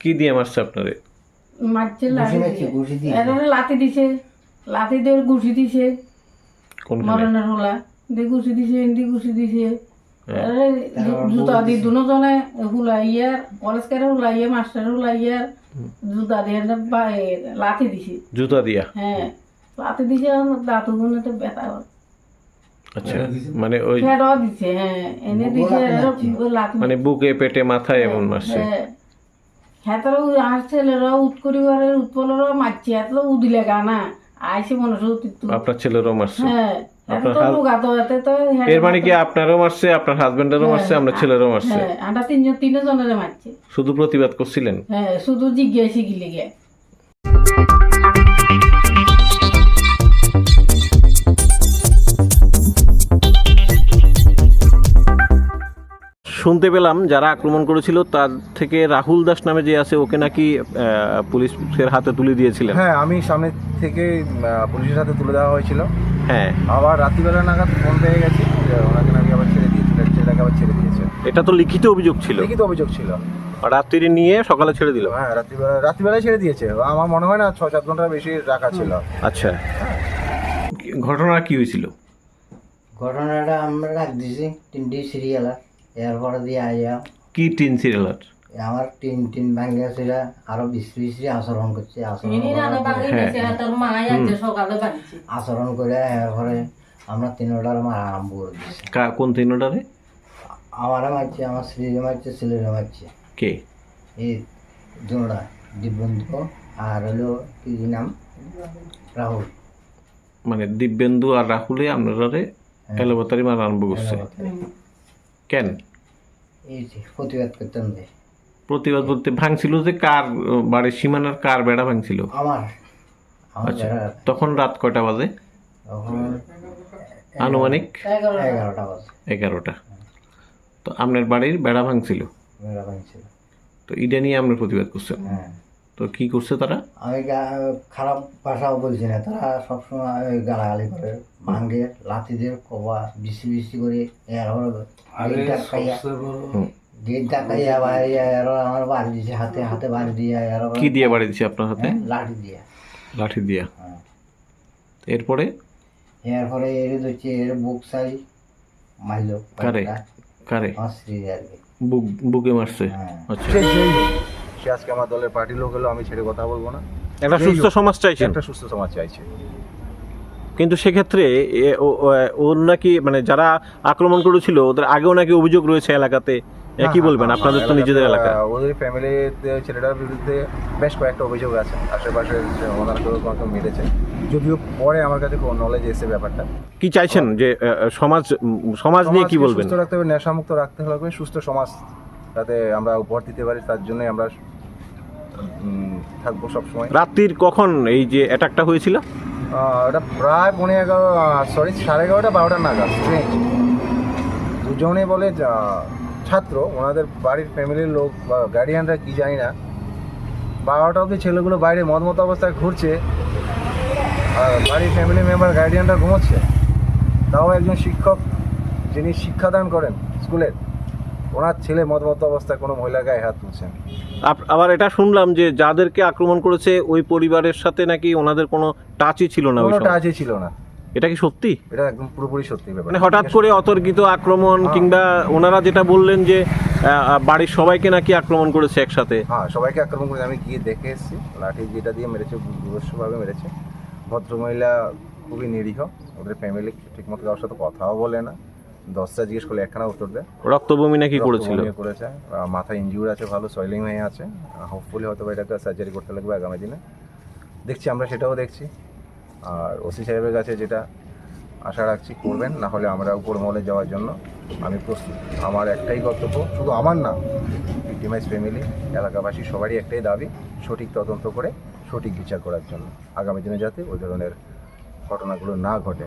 কি দিয়ে মারছে আপনারে? মারছে লাঠি দিয়ে। এরা লাঠি দিছে। লাঠি দিয়ে ঘুষি দিছে। মরণের হোলা। দিয়ে ঘুষি দিছে এন্দি ঘুষি দিছে। হ্যাঁ। জুতা দি দুজনে হুলাইয়ার কলেজ করে হুলাইয়া মাস্টার হুলাইয়ার জুতা দিয়ে লাঠি দিছে। জুতা দিয়া? হ্যাঁ। লাঠি দিছে দাঁতু গুনে তো ব্যথা আচ্ছা মানে ওই দিছে হ্যাঁ। এনে দিছে মানে বুকে পেটে মাথায় এমন মারছে। হ্যাঁ। হ্যাঁ আর ছেলেরা উৎকরি করিবারের উৎপলেরা মারছে এত উদিলে গানা আইসে মনে আপনার ছেলেরও মারছে। হ্যাঁ হ্যাঁ, এর মানে কি আপনারও মারছে আপনার হাজবেন্ডেরও মারছে আমরা ছেলেরও মারছে? হ্যাঁ আমরা তিনজন তিনজনের মারছে। শুধু প্রতিবাদ করছিলেন? হ্যাঁ শুধু জিজ্ঞাসা গিলে গে। শুনতে পেলাম যারা আক্রমণ করেছিল তার থেকে রাহুল দাস নামে যে আছে ওকে নাকি পুলিশের হাতে তুলে দিয়েছিলেন। হ্যাঁ আমি সামনে থেকে পুলিশের হাতে তুলে দেওয়া হয়েছিল। হ্যাঁ। আবার রাত্রিবেলা নাগাদ ফোন পেয়ে গেছি ওনাকে নাকি আবার ছেড়ে দিয়েছিল ছেলেটাকে আবার ছেড়ে দিয়েছে। এটা তো লিখিত অভিযোগ ছিল। লিখিত অভিযোগ ছিল। রাত্রি নিয়ে সকালে ছেড়ে দিল। হ্যাঁ রাত্রিবেলা রাত্রিবেলায় ছেড়ে দিয়েছে। আমার মনে হয় না ছ সাত ঘণ্টার বেশি রাখা ছিল। আচ্ছা। ঘটনা কি হয়েছিল? ঘটনাটা আমরা রাখ দিছি তিনটি সিরিয়াল এরপরে দিয়ে আইয়া কি টিন সিরিয়ালার আমার তিন তিন ভাঙ্গা ছিল আরও বিশ্রী বিশ্রী আচরণ করছে আচরণ হ্যাঁ। করে এরপরে আমরা তিনটার মারা আরম্ভ করে কা- কোন তিনটারে? আমারে মারছে আমার স্ত্রীরে মারছে ছেলেরে মারছে। কে? এই দুটা দিব্যন্ত আর হলো কি নাম? রাহুল। মানে দিব্যেন্দু আর রাহুলে আপনারে এলোপাতারি মারা আরম্ভ করছে। কেন? এই যে প্রতিবাদ করতাম যে। প্রতিবাদ বলতে ভাঙছিল যে কার বাড়ির সীমানার কার বেড়া ভাঙছিল? আমার আচ্ছা তখন রাত কয়টা বাজে? আনুমানিক? এগারোটা। বাজে। এগারোটা। তো আপনার বাড়ির বেড়া ভাঙছিল? বেড়া ভাঙছিল। তো এটা নিয়ে আমরা প্রতিবাদ করছেন হ্যাঁ। তো কি করছে তারা? আমি খারাপ ভাষাও বলছি না। তারা সবসময় ওই গালাগালি করে ভাঙ্গে লাথি দিয়ে কবা বিসি বিসি করে গেটটা খাইয়া আমার বাড়ি দিছে হাতে হাতে বাড়ি দিয়ে এরপর কি দিয়ে বাড়ি দিছে আপনার হাতে? হ্যাঁ, লাঠি দিয়ে। লাঠি দিয়া। হ্যাঁ। এরপরে? এরপরে এর হচ্ছে এর বুক সাই মাইল কারে? কারে? আমার স্ত্রী আর কি। বুক বুকে মারছে? হ্যাঁ। আচ্ছা। সে আজকে আমার দলের পার্টির লোক হলো আমি ছেড়ে কথা বলব না। একটা সুস্থ সমাজ চাইছে একটা সুস্থ সমাজ চাইছে। কিন্তু সেক্ষেত্রে ওর নাকি মানে যারা আক্রমণ করেছিল ওদের আগেও নাকি অভিযোগ রয়েছে এলাকাতে? এ কি বলবেন? আপনাদের তো নিজেদের এলাকা। ওদের ফ্যামিলিতে ছেলেটার বিরুদ্ধে বেশ কয়েকটা অভিযোগ আছে। আশেপাশে যে ওনারা কেউ মেরেছে। যদিও পরে আমার কাছে কোনো নলেজ এসে ব্যাপারটা। কি চাইছেন? যে সমাজ সমাজ নিয়ে কি বলবেন? সুস্থ রাখতে হবে নেশামুক্ত রাখতে হবে সুস্থ সমাজ যাতে আমরা উপহার দিতে পারি তার জন্যই আমরা থাকব সবসময়। রাত্রির কখন এই যে অ্যাটাকটা হয়েছিল? ওটা প্রায় পনেরো এগারো সরি সাড়ে এগারোটা বারোটা নাগাদ স্ট্রেঞ্জ দুজনে বলে ছাত্র ওনাদের বাড়ির ফ্যামিলির লোক বা গার্ডিয়ানরা কি জানি না। বারোটা অবধি ছেলেগুলো বাইরে মদ মতো অবস্থায় ঘুরছে আর বাড়ির ফ্যামিলি মেম্বার গার্ডিয়ানরা ঘুমোচ্ছে। তাও একজন শিক্ষক যিনি শিক্ষাদান করেন স্কুলের। ওনার ছেলে মদ মতো অবস্থায় কোনো মহিলার গায়ে হাত তুলছেন আবার এটা শুনলাম যে যাদেরকে আক্রমণ করেছে ওই পরিবারের সাথে নাকি ওনাদের কোনো টাচই ছিল না ওই কোনো টাচই ছিল না। এটা কি সত্যি? এটা একদম পুরোপুরি সত্যি ব্যাপার। মানে হঠাৎ করে অতর্কিত আক্রমণ হ্যাঁ। কিংবা ওনারা যেটা বললেন যে বাড়ির সবাইকে নাকি আক্রমণ করেছে একসাথে? হ্যাঁ সবাইকে আক্রমণ করে আমি গিয়ে দেখে এসেছি। লাঠি যেটা দিয়ে মেরেছে দুর্ধর্ষভাবে মেরেছে। ভদ্রমহিলা খুবই নিরীহ। ওদের ফ্যামিলি ঠিকমতো কারোর সাথে কথাও বলে না। দশটা জিজ্ঞেস করলে একখানা উত্তর দেয়। রক্তবমি নাকি করেছিল? করেছে। মাথায় ইনজিউর আছে ভালো সয়েলিং হয়ে আছে। হোপফুলি হয়তো এটাকে সার্জারি করতে লাগবে আগামী দিনে। দেখছি আমরা সেটাও দেখছি। আর ওসি সাহেবের কাছে যেটা আশা রাখছি করবেন না হলে আমরা উপর মহলে যাওয়ার জন্য আমি প্রস্তুত। আমার একটাই কর্তব্য শুধু আমার না ভিক্টিমাইজ ফ্যামিলি এলাকাবাসী সবারই একটাই দাবি সঠিক তদন্ত করে সঠিক বিচার করার জন্য। আগামী দিনে যাতে ওই ধরনের ঘটনাগুলো না ঘটে।